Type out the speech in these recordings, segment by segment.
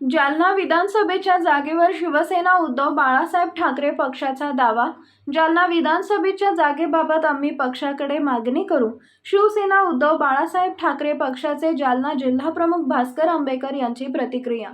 जालना विधानसभेच्या जागेवर शिवसेना उद्धव बाळासाहेब ठाकरे पक्षाचा दावा. जालना विधानसभेच्या जागेबाबत आम्ही पक्षाकडे मागणी करू. शिवसेना उद्धव बाळासाहेब ठाकरे पक्षाचे जालना जिल्हाप्रमुख भास्कर आंबेकर यांची प्रतिक्रिया.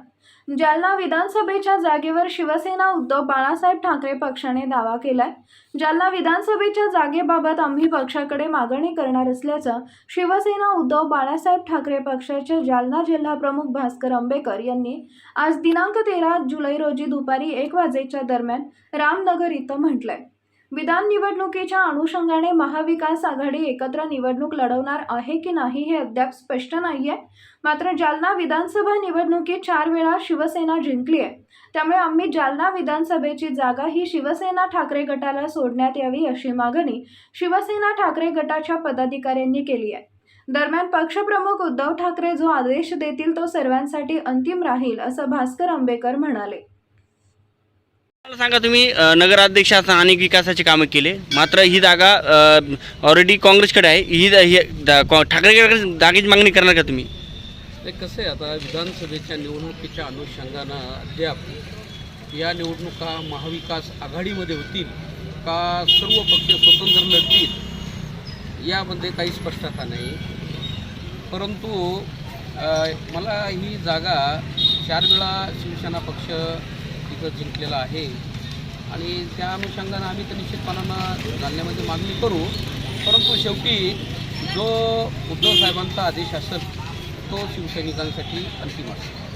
जालना विधानसभेच्या जागेवर शिवसेना उद्धव बाळासाहेब ठाकरे पक्षाने दावा केलाय. जालना विधानसभेच्या जागेबाबत आम्ही पक्षाकडे मागणी करणार असल्याचं शिवसेना उद्धव बाळासाहेब ठाकरे पक्षाचे जालना जिल्हाप्रमुख भास्कर आंबेकर यांनी आज दिनांक तेरा जुलै रोजी दुपारी एक वाजेच्या दरम्यान रामनगर इथं म्हटलंय. विधान निवडणुकीच्या अनुषंगाने महाविकास आघाडी एकत्र निवडणूक लढवणार आहे की नाही हे अद्याप स्पष्ट नाही आहे मात्र जालना विधानसभा निवडणुकीत चार वेळा शिवसेना जिंकली आहे. त्यामुळे आम्ही जालना विधानसभेची जागा ही शिवसेना ठाकरे गटाला सोडण्यात यावी अशी मागणी शिवसेना ठाकरे गटाच्या पदाधिकाऱ्यांनी केली आहे. दरम्यान पक्षप्रमुख उद्धव ठाकरे जो आदेश देतील तो सर्वांसाठी अंतिम राहील असं भास्कर आंबेकर म्हणाले. मला सांगा तुम्ही अ, नगराध्यक्षाचा अनेक विकासाचे कामं केले. मात्र ही जागा ऑलरेडी काँग्रेसकडे आहे. ही ही दा- कॉ- ठाकरेकडे जागेची मागणी करणार का तुम्ही? ते कसं आहे आता विधानसभेच्या निवडणुकीच्या अनुषंगानं अद्याप या निवडणुका महाविकास आघाडीमध्ये होतील का सर्व पक्ष स्वतंत्र लढतील यामध्ये काही स्पष्टता नाही. परंतु अ, मला ही जागा चार वेळा शिवसेना पक्ष तिथं जिंकलेला आहे. आणि त्या अनुषंगानं आम्ही तर निश्चितपणानं जाणण्यामध्ये मागणी करू. परंतु शेवटी जो उद्धव साहेबांचा आदेश असेल तो शिवसैनिकांसाठी अंतिम असेल.